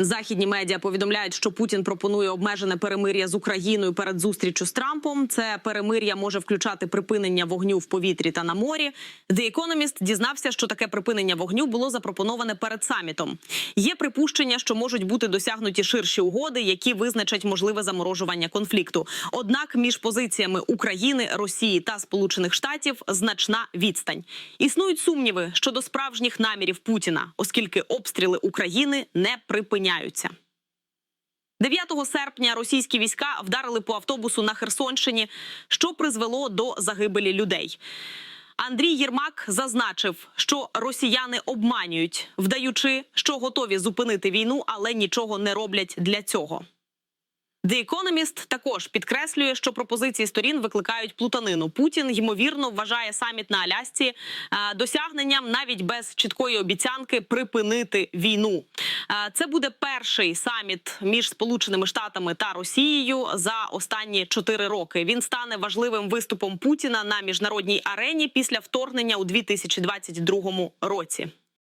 Західні медіа повідомляють, що Путін пропонує обмежене перемир'я з Україною перед зустрічю з Трампом. Це перемир'я може включати припинення вогню в повітрі та на морі. The Economist дізнався, що таке припинення вогню було запропоноване перед самітом. Є припущення, що можуть бути досягнуті ширші угоди, які визначать можливе заморожування конфлікту. Однак між позиціями України, Росії та Сполучених Штатів значна відстань. Існують сумніви щодо справжніх намірів Путіна, оскільки обстріли України не припиняються. 9 серпня російські війська вдарили по автобусу на Херсонщині, що призвело до загибелі людей. Андрій Єрмак зазначив, що росіяни обманюють, вдаючи, що готові зупинити війну, але нічого не роблять для цього. The Economist також підкреслює, що пропозиції сторін викликають плутанину. Путін ймовірно вважає саміт на Алясці е, досягненням навіть без чіткої обіцянки припинити війну. Е, Це буде перший саміт між Сполученими Штатами та Росією за останні чотири роки. Він стане важливим виступом Путіна на міжнародній арені після вторгнення у 2022 році.